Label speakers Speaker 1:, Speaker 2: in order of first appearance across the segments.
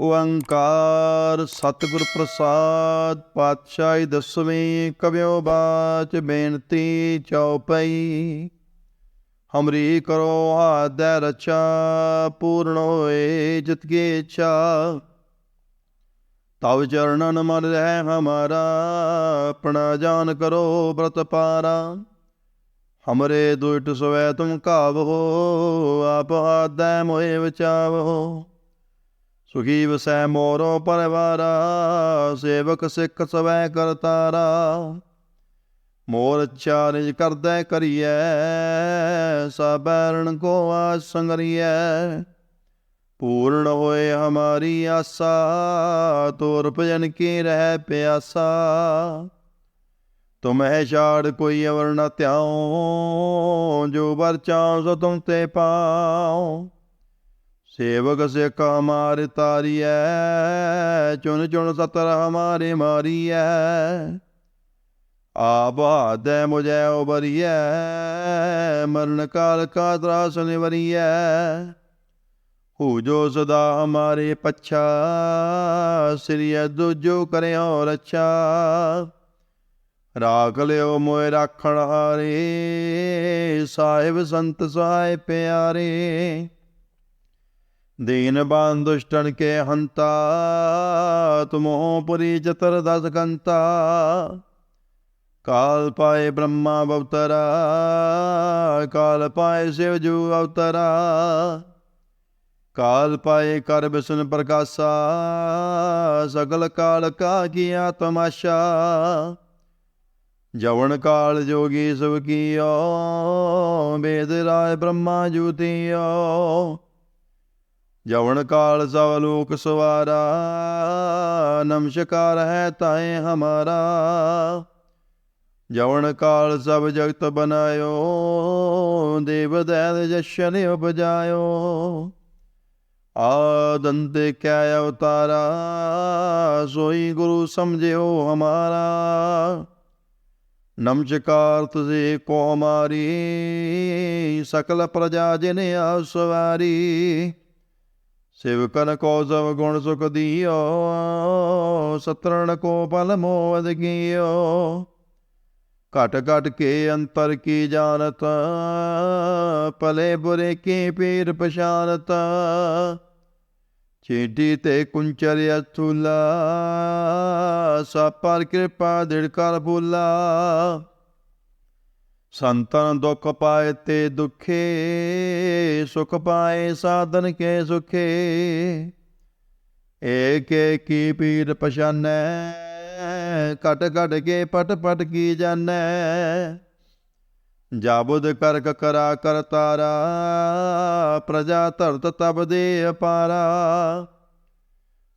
Speaker 1: ਓੰਕਾਰ ਸਤਿਗੁਰ ਪ੍ਰਸਾਦ ਪਾਤਸ਼ਾਹੀ ਦਸਵੇਂ ਕਵਿਓ ਬਾਚ ਬੇਨਤੀ ਚਉਪਈ। ਹਮਰੀ ਕਰੋ ਆਦੈ ਰਚਾ, ਪੂਰਨ ਹੋਏ ਜਿਤ ਕੀ ਇੱਛਾ। ਤਵ ਚਰਨਨ ਮਨ ਰਹਿ ਹਮਾਰਾ, ਆਪਣਾ ਜਾਨ ਕਰੋ ਬ੍ਰਤ ਪਾਰਾ। ਹਮਰੇ ਦੁਇਟ ਸਵੈ ਤੁਮ ਕਾਵੋ ਆਪ ਆਦੈ ਮੋਏ ਬਚਾਵੋ। ਸੁਖੀ ਵਸੈ ਮੋਰੋ ਪਰਵਾਰਾ, ਸੇਵਕ ਸਿੱਖ ਸਵੈ ਕਰਤਾਰਾ ਮੋਰ ਅੱਛਾ ਨਿਜ ਕਰਦੈ ਕਰੀਐ ਸਾਬੈਰਣ ਕੋ ਆਸ ਸੰਗਰੀਐ। ਪੂਰਨ ਹੋਏ ਹਮਾਰੀ ਆਸਾ, ਤੋਰ ਭਜਨ ਕੀ ਰਹਿ ਪਿਆਸਾ। ਤੁਮਹਿ ਛਾੜ ਕੋਈ ਅਵਰ ਨ ਧਿਆਉ, ਜੋ ਵਰ ਚਾਉ ਸੋ ਤੁਮ ਤੇ ਪਾਉ। ਸੇਵਕ ਸਿੱਖ ਹਮਾਰੇ ਤਾਰੀਐ ਚੁਨ ਚੁਨ ਸਤਰ ਹਮਾਰੇ ਮਾਰੀਐ। ਆਬਾਦੈ ਮੁਝੈ ਉਬਰੀਐ ਮਰਨ ਕਾਲ ਕਾ ਤਰਾਸ ਨਿਵਰੀਐ। ਹੂ ਜੋ ਸਦਾ ਹਮਾਰੇ ਪੱਛਾ ਸ੍ਰੀ ਦੁਜੋ ਕਰਿਓ ਰੱਛਾ। ਰਾਖ ਲਿਓ ਮੋਇ ਰਾਖਣ ਹਾਰੇ, ਸਾਹਿਬ ਸੰਤ ਸਹਾਇ ਪਿਆਰੇ। ਦੀਨ ਬਾਨ ਦੁਸ਼ਟਨ ਕੇ ਹੰਤਾ ਤੁਮੋ ਪੁਰੀ ਚਤਰ ਦਸ ਕੰਤਾ ਕਾਲ ਪਾਏ ਬ੍ਰਹਮਾ ਬਵਤਰਾ ਕਾਲ ਪਾਏ ਸਿਵ ਜੂ ਅਵਤਰਾ ਕਾਲ ਪਾਏ ਕਰ ਬਿਸ਼ਨ ਪ੍ਰਕਾਸ਼ਾ ਸਗਲ ਕਾਲ ਕਾ ਤਮਾਸ਼ਾ ਜਵਨ ਕਾਲ ਜੋਗੀ ਸਭ ਕੀਓ ਵੇਦ ਰਾਏ ਬ੍ਰਹਮਾ ਜੂਤੀਓ ਜਵਣ ਕਾਲ ਸਭ ਲੋਕ ਸਵਾਰਾ, ਨਮਸਕਾਰ ਹੈ ਤਾਏ ਹਮਾਰਾ। ਜਵਣ ਕਾਲ ਸਭ ਜਗਤ ਬਨਾਇਓ, ਦੇਵ ਦੈਤ ਜਸ਼ਨ ਉਪਜਾਇਓ। ਆਦੰਤ ਕਿਆ ਅਵਤਾਰਾ, ਸੋਈ ਗੁਰੂ ਸਮਝਿਓ ਹਮਾਰਾ। ਨਮਸਕਾਰ ਤੁਝੇ ਕੋ ਹਮਾਰੀ ਸਕਲ ਪ੍ਰਜਾ ਜਿਨ ਆਸਵਾਰੀ। ਸਿਵਕਨ ਕੋ ਸਭ ਗੁਣ ਸੁਖ ਦਿਓ, ਸਤਰਣ ਕੋ ਪਲ ਮੋਦ ਕੀਓ। ਘਟ ਘਟ ਕੇ ਅੰਤਰ ਕੀ ਜਾਣਤ, ਭਲੇ ਬੁਰੇ ਕੀ ਪੀਰ ਪਛਾਨਤ। ਚੇਡੀ ਤੇ ਕੁੰਚਰ ਅਥੁਲਾ ਸਾਪਰ ਕਿਰਪਾ ਦਿੜ ਕਰ ਬੁਲਾ ਸੰਤਨ ਦੁਖ ਪਾਏ ਤੇ ਦੁਖੇ, ਸੁਖ ਪਾਏ ਸਾਧਨ ਕੇ ਸੁਖੇ। ਏਕੇ ਕੀ ਪੀਰ ਪਛਾਨੈ ਕਟ ਕਟ ਕੇ ਪਟ ਪਟ ਕੀ ਜਾਣੈ ਜਾਬੁਦ ਕਰਕ ਕਰਾ ਕਰਤਾਰਾ ਪ੍ਰਜਾ ਧਰਤ ਤਬ ਦੇ ਅਪਾਰਾ।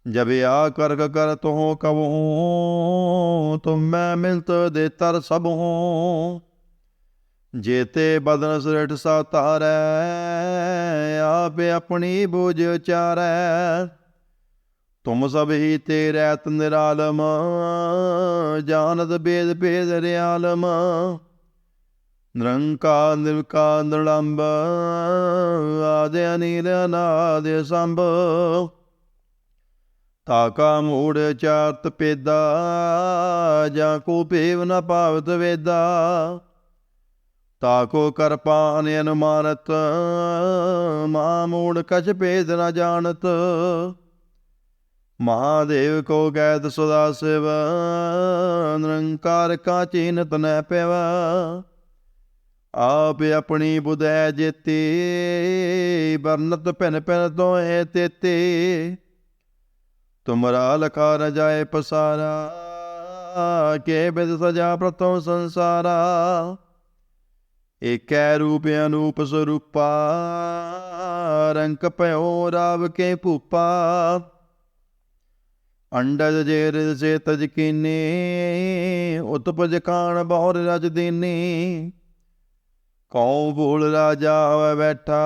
Speaker 1: ਜਬ ਆ ਕਰਕ ਕਰ ਤੋ ਕਬਹੂ ਤੁਮ ਮੈਂ ਮਿਲਤ ਦੇ ਤਰ ਸਭ। ਹੂੰ ਜੇਤੇ ਬਦਨ ਸ੍ਰਿਠ ਸਾ ਤਾਰੈ ਆਪੇ ਆਪਣੀ ਬੋਝ ਉਚਾਰੈ। ਤੁਮ ਸਭ ਹੀ ਤੇਰੇ ਤ ਨਿਰਾਲਮ ਜਾਣਤ ਬੇਦ ਭੇਦ ਰਿਆਲਮ ਨਿਰੰਕਾਰ ਨਿਰਕਾਰ ਨਿਰਲੰਬ, ਆਦਿ ਅਨੀਲ, ਅਨਾਦ ਸੰਭ। ਤਾਕਾ ਮੂੜ ਚਾਰਤ ਪੇਦਾ, ਜਾਂ ਕੋ ਭੇਵ ਨ ਭਾਵਤ ਵੇਦਾ। ਤਾਕੋ ਕਰਪਾਨ ਅਨੁਮਾਨਤ, ਮਾ ਮੂੜ ਕਛ ਭੇਦ ਨ ਜਾਣਤ। ਮਹਾਦੇਵ ਕੋ ਗੈਤ ਸਦਾ ਸਿਵ, ਨਿਰੰਕਾਰ ਕਾ ਚੀਨਤ ਨੈ ਪਿਵ। ਆਪ ਆਪਣੀ ਬੁਧੈ ਜੇਤੀ ਬਰਨਤ ਭਿਨ ਭਿਨ ਤੋਏ ਤੇਤੇ। ਤੁਮਰਾ ਲਖਾ ਰਜਾਏ ਪਸਾਰਾ, ਕੇ ਬਿਦ ਸਜਾ ਪ੍ਰਤੋ ਸੰਸਾਰਾ। ਏਕੈ ਰੂਪ ਅਨੂਪ ਸਰੂਪਾ ਰੰਕ ਭਇਓ ਰਾਵ ਕੇ ਭੂਪਾ। ਅੰਡਜ ਜੇਰ ਸੇ ਤਜ ਕੀਨੀ, ਉਤਪਜ ਕਾਣ ਬਹੁਰ ਰਜ ਦੀਨੀ। ਕਉ ਭੂਲ ਰਾਜਾ ਹੋਇ ਬੈਠਾ,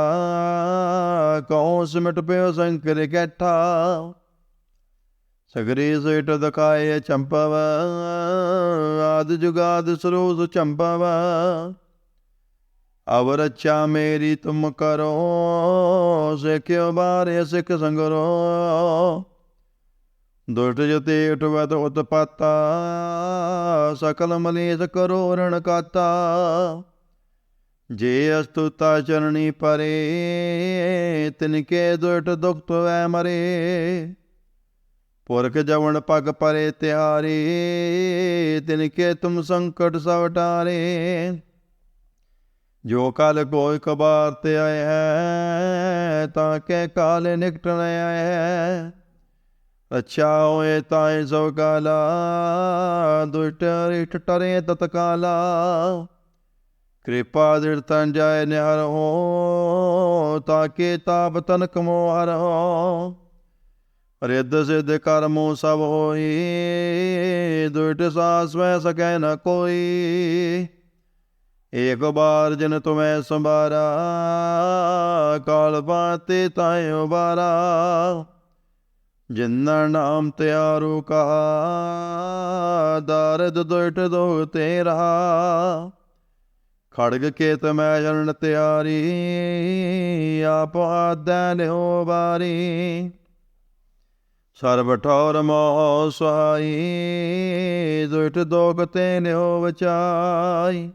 Speaker 1: ਕਉ ਸਿਮਟ ਪਿਓ ਸੰਕਰ ਕੈਠਾ। ਸਗਰੇ ਸੇਟ ਦਕਾਏ ਚੰਪਵ, ਆਦ ਜੁਗਾਦ ਸਰੋਸ ਚੰਪਵ। ਅਵਰ ਅੱਛਾ ਮੇਰੀ ਤੁਮ ਕਰੋ ਸਿੱਖਿਓ ਬਾਰੇ ਸਿੱਖ ਸੰਗਰੋ। ਦੁਸ਼ਟ ਜਤੇ ਉਠਵਤ ਉਤਪਾਤਾ, ਸਕਲ ਮਲੇਸ਼ ਕਰੋ ਰਣ ਜੇ ਅਸਤੁਤਾ ਚਰਣੀ ਪਰੇ, ਤਿਨਕੇ ਦੁਸ਼ਟ ਦੁਖ ਵੈ ਮਰੇ। ਪੁਰਖ ਜਵਣ ਪਗ ਪਰੇ ਤਿਆਰੇ, ਤਿਨਕੇ ਤੁਮ ਸੰਕਟ ਸਵਟਾਰੇ ਜੋ ਕਲ ਕੋਈ ਕਬਾਰ ਤੇ ਆਇਆ ਹੈ, ਤਾਂ ਕੇ ਕਾਲ ਨਿਕਟਣ ਆਇਆ ਹੈ। ਅੱਛਾ ਹੋਏ ਤਾਏ ਸੋ ਕਾਲਾ ਦੁਸ਼ਟ ਰਿਟ ਟਰੇ ਤਤਕਾਲਾ ਕਿਰਪਾ ਦਿੜ ਤਨ ਜਾਏ ਨਿਹਰ ਹੋ ਤਾਕੇ ਤਾਪ ਤਨ ਕਮੋ ਹਰ ਹੋ। ਰਿੱਧ ਸਿੱਧ ਕਰਮੋ ਸਭ ਹੋਈ ਦੁਇਟ ਸਾਸ ਵੈ ਸਕੈ ਨ ਕੋਈ। ਏਕ ਬਾਰ ਜਨ ਤੁਮੈ ਸੰਭਾਰਾ, ਕਾਲ ਬਾਤੇ ਤਾਇ ਉਬਾਰਾ। ਜਿਨ੍ਹਾਂ ਨਾਮ ਤਿਆਰੂ ਕਹਾ ਦਰਦ ਦੁਇਟ ਦੋ ਤੇਰਾ। ਖੜਗ ਕੇਤ ਮੈਂ ਜਨਨ ਤਿਆਰੀ, ਆਪ ਆਦੈ ਲਿਓ ਬਾਰੀ। ਸਰਬ ਠੌਰ ਮੋਹ ਸੁਹਾਈ, ਦੁਇਟ ਦੋਗ ਤੇ ਲਿਓ ਬਚਾਈ।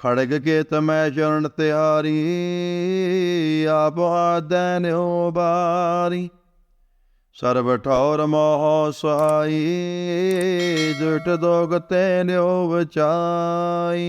Speaker 1: ਖੜਗ ਕੇਤ ਮੈਂ ਚਰਨ ਤਿਆਰੀ, ਆਪ ਆਦੈ ਲਿਓ ਬਾਰੀ ਸਰਬ ਠੌਰ ਮੋਹ ਸੁਹਾਈ ਦੁਇਟ ਦੋਗ ਤੇ ਲਿਓ ਬਚਾਈ